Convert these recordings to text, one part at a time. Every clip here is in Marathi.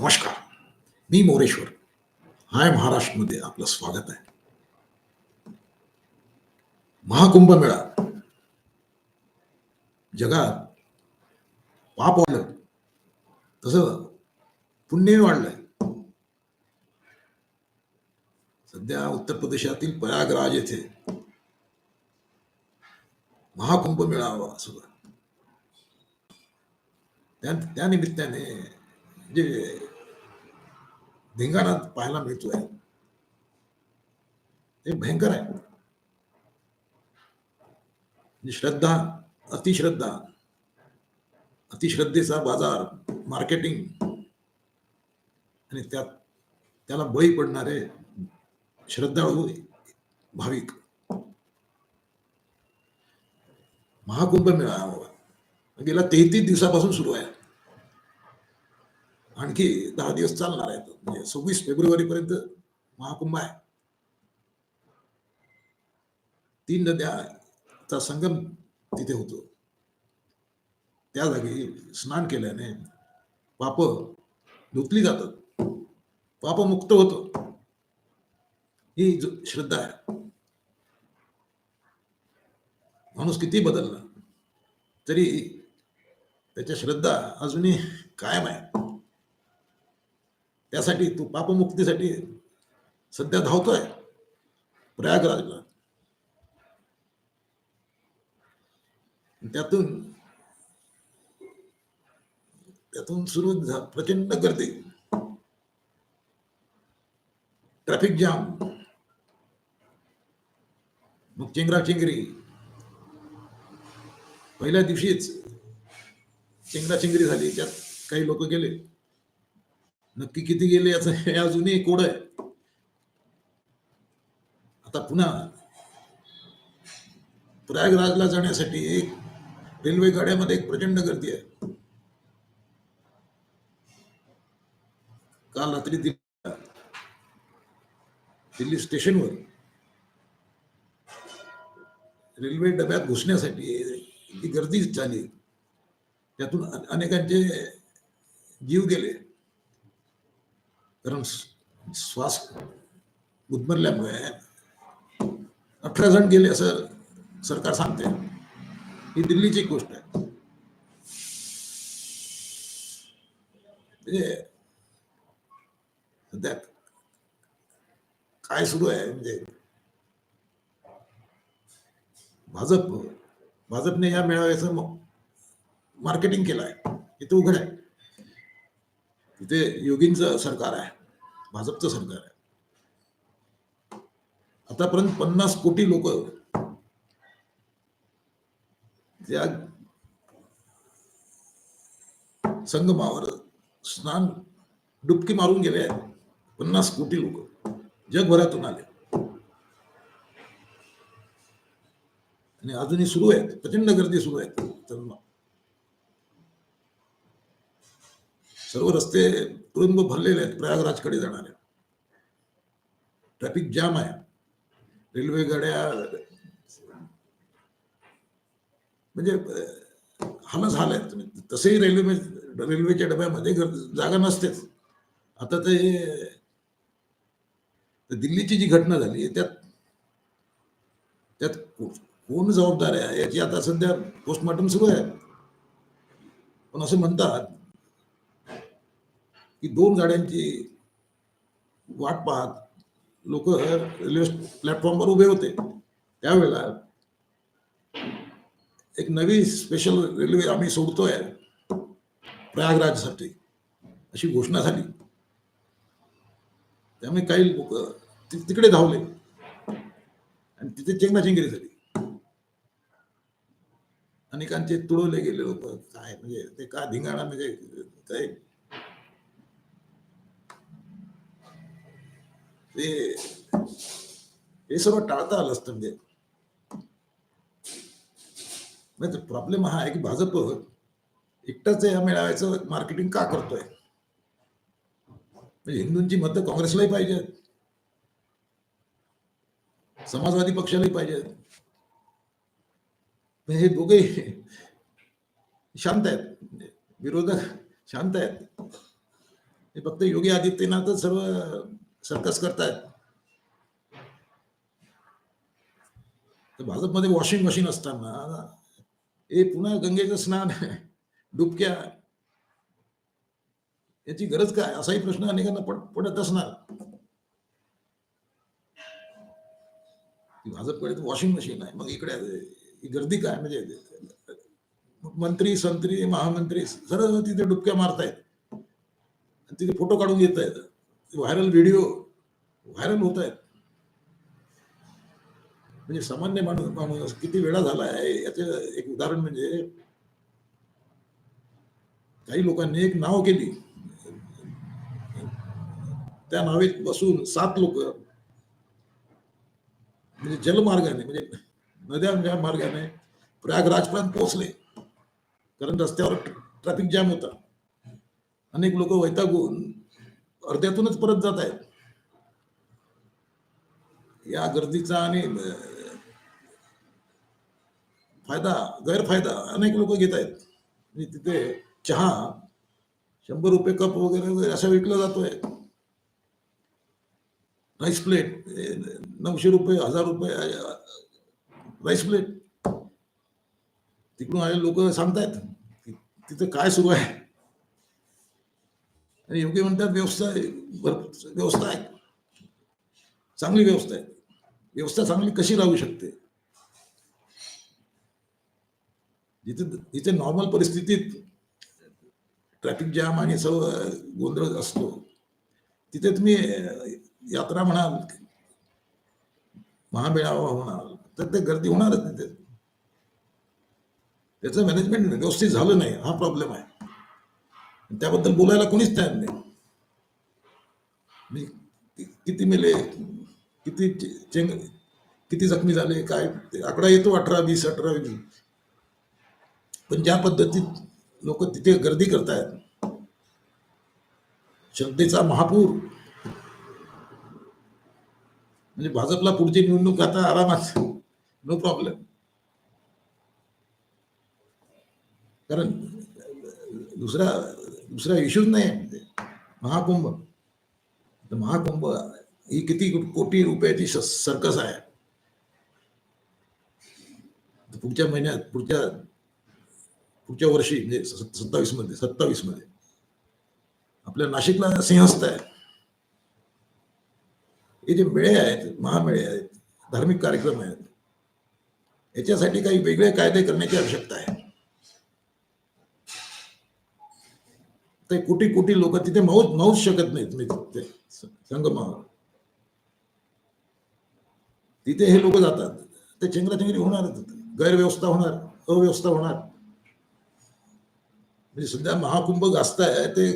नमस्कार, मी मोरेश्वर. हाय महाराष्ट्रमध्ये आपलं स्वागत आहे. महाकुंभ मेळा. जगात पाप वाढलं, तसं पुण्य वाढलंय. सध्या उत्तर प्रदेशातील प्रयागराज येथे महाकुंभ मेळावा सुरू. त्या म्हणजे जे धिंगाणा पाहायला मिळतोय. ते भयंकर आहे. म्हणजे श्रद्धा अतिश्रद्धा अतिश्रद्धेचा बाजार मार्केटिंग आणि त्यात त्याला बळी पडणारे श्रद्धाळू भाविक. महाकुंभ मेळा गेल्या तेहतीस दिवसापासून सुरू आहे. आणखी दहा दिवस चालणार आहेत म्हणजे सव्वीस फेब्रुवारी पर्यंत महाकुंभ आहे. तीन नद्याचा संगम तिथे होतो. त्या जागी स्नान केल्याने पाप धुतली जातात. पाप मुक्त होतो. ही जो श्रद्धा आहे. माणूस किती बदलला तरी त्याच्या श्रद्धा अजूनही कायम आहे. त्यासाठी तू पापमुक्तीसाठी सध्या धावतोय प्रयागराजला. त्यातून त्यातून सुरू प्रचंड गर्दी. Traffic jam. मग चेंगराचेंगरी पहिल्या दिवशीच चेंगराचेंगरी झाली त्यात काही लोक गेले. नक्की किती गेले याचं हे अजूनही कोड आहे. आता पुन्हा प्रयागराजला जाण्यासाठी एक रेल्वे गाड्यामध्ये एक प्रचंड गर्दी आहे. काल रात्री दिल्ली दिल्ली स्टेशनवर रेल्वे डब्यात घुसण्यासाठी ती गर्दी झाली. त्यातून अनेकांचे जीव गेले. कारण श्वास गुदमरल्यामुळे अठरा जण गेले असं सरकार सांगते. ही दिल्लीची एक गोष्ट आहे. म्हणजे सध्या काय सुरू आहे? म्हणजे भाजप भाजपने या मेळाव्याचं मार्केटिंग केलं आहे. इथं उघड आहे. तिथे योगींचं सरकार आहे. भाजपचं सरकार आहे. आतापर्यंत पन्नास कोटी लोक त्या संगमावर स्नान डुबकी मारून गेले आहेत. पन्नास कोटी लोक जगभरातून आले. आणि अजूनही सुरू आहेत. प्रचंड गर्दी सुरू आहेत. तर सर्व रस्ते तुरुंब भरलेले आहेत प्रयागराजकडे जाणारे. ट्रॅफिक जाम आहे. रेल्वे गाड्या म्हणजे अं, हालच हाल तुम्ही तसेही रेल्वे म्हणजे, रेल्वेच्या डब्यामध्ये जागा नसतेच. आता ते दिल्लीची जी घटना झाली त्यात त्यात कोण जबाबदार आहे? याची आता सध्या पोस्टमॉर्टम सुरू आहे. पण असं म्हणतात की दोन गाड्यांची वाट पाहत लोक रेल्वे प्लॅटफॉर्मवर उभे होते. त्यावेळेला एक नवी स्पेशल रेल्वे आम्ही सोडतोय प्रयागराजसाठी अशी घोषणा झाली. त्यामुळे काही लोक तिकडे धावले. आणि तिथे चेंगराचेंगरी झाली. अनेकांचे तुडवले गेले लोक. काय म्हणजे ते का धिंगाणा म्हणजे ते हे सर्व टाळता आलं असतं म्हणजे. नाही प्रॉब्लेम हा आहे की भाजप एकटाच या मेळाव्याचं मार्केटिंग का करतोय? म्हणजे हिंदूंची मतं काँग्रेसलाही पाहिजेत. समाजवादी पक्षालाही पाहिजेत. म्हणजे हे दोघे शांत आहेत. म्हणजे विरोधक शांत आहेत. हे फक्त योगी आदित्यनाथच सर्व सर्कस करतायत. तर भाजपमध्ये वॉशिंग मशीन असताना हे पुन्हा गंगेचं स्नान डुबक्या याची गरज काय? असाही प्रश्न अनेकांना पड पडत असणार. भाजपकडे वॉशिंग मशीन आहे. मग इकडे गर्दी काय? म्हणजे मंत्री संत्री महामंत्री सर्व तिथे डुबक्या मारतायत. आणि तिथे फोटो काढून घेत आहेत व्हायरल व्हिडिओ व्हायरल होत आहेत. म्हणजे सामान्य माणूस माणूस किती वेळा झाला आहे याचं एक उदाहरण म्हणजे काही लोकांनी एक नाव केली. त्या नावेत बसून सात लोक म्हणजे जलमार्गाने म्हणजे नद्यांच्या मार्गाने प्रयागराजपर्यंत पोहोचले. कारण रस्त्यावर ट्रॅफिक जॅम होता. अनेक लोक वैतागून अर्ध्यातूनच परत जात आहेत. या गर्दीचा आणि फायदा गैरफायदा अनेक लोक घेत आहेत. म्हणजे तिथे चहा शंभर रुपये कप वगैरे वगैरे असा विकला जातोय. राईस प्लेट नऊशे रुपये हजार रुपये राईस प्लेट. तिकडून आले लोक सांगतायत तिथं काय सुरू आहे? आणि योग्य म्हणतात व्यवस्था भरपूर व्यवस्था आहे. चांगली व्यवस्था आहे. व्यवस्था चांगली कशी राहू शकते? जिथे जिथे नॉर्मल परिस्थितीत ट्रॅफिक जाम आणि सर्व गोंधळ असतो तिथे तुम्ही यात्रा म्हणाल महामेळावा म्हणाल तर ते गर्दी होणारच तिथे. त्याचं मॅनेजमेंट व्यवस्थित झालं नाही हा प्रॉब्लेम आहे. त्याबद्दल बोलायला कोणीच तयार नाही. मी किती मेले किती चेंग किती जखमी झाले काय आकडा येतो अठरा वीस अठरा वीस. पण ज्या पद्धतीत लोक तिथे गर्दी करतायत श्रद्धेचा महापूर. म्हणजे भाजपला पुढची निवडणूक आता आरामात नो प्रॉब्लेम कारण दुसऱ्या दुसरा इश्यूच नाही आहे. महाकुंभ. तर महाकुंभ ही किती कोटी रुपयाची सर्कस आहे. पुढच्या महिन्यात पुढच्या पुढच्या वर्षी म्हणजे सत्तावीसमध्ये सत्तावीसमध्ये आपल्या नाशिकला सिंहस्थ आहे. हे जे मेळे आहेत महामेळे आहेत धार्मिक कार्यक्रम आहेत याच्यासाठी काही वेगळे कायदे करण्याची आवश्यकता आहे. ते कुठे कुठे लोक तिथे माऊच माऊच शकत नाहीत. मी ते संगमावर तिथे हे लोक जातात. ते चेंगराचेंगरी होणार. गैरव्यवस्था होणार. अव्यवस्था होणार. म्हणजे सध्या महाकुंभ गाजत आहे ते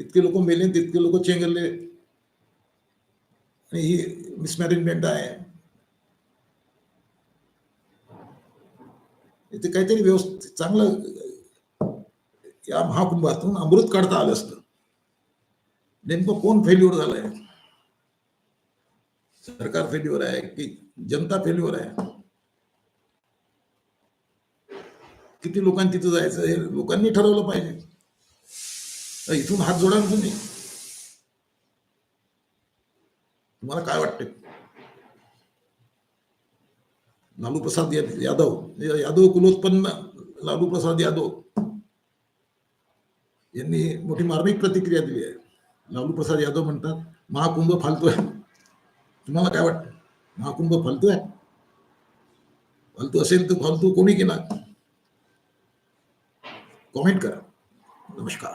इतके लोक मेले तितके लोक चेंगरले. आणि ही मिसमॅनेजमेंट आहे. इथे काहीतरी व्यवस्थित चांगलं या महाकुंभातून अमृत काढता आलं असतं. नेमकं कोण फेल्युअर झालंय? सरकार फेल्युअर आहे की जनता फेल्युअर आहे? किती लोकांनी तिथं जायचं? हे लोकांनी ठरवलं पाहिजे. इथून हात जोडा तुम्ही. तुम्हाला काय वाटते लालू प्रसाद यादव यादव कुलोत्पन्न लालू प्रसाद यादव. यांनी मोठी मार्मिक प्रतिक्रिया दिली आहे. लालू प्रसाद यादव म्हणतात महाकुंभ फालतू आहे तुम्हाला काय वाटतं? महाकुंभ फालतू आहे फालतू असेल तर फालतू कोणी केला कॉमेंट करा. नमस्कार.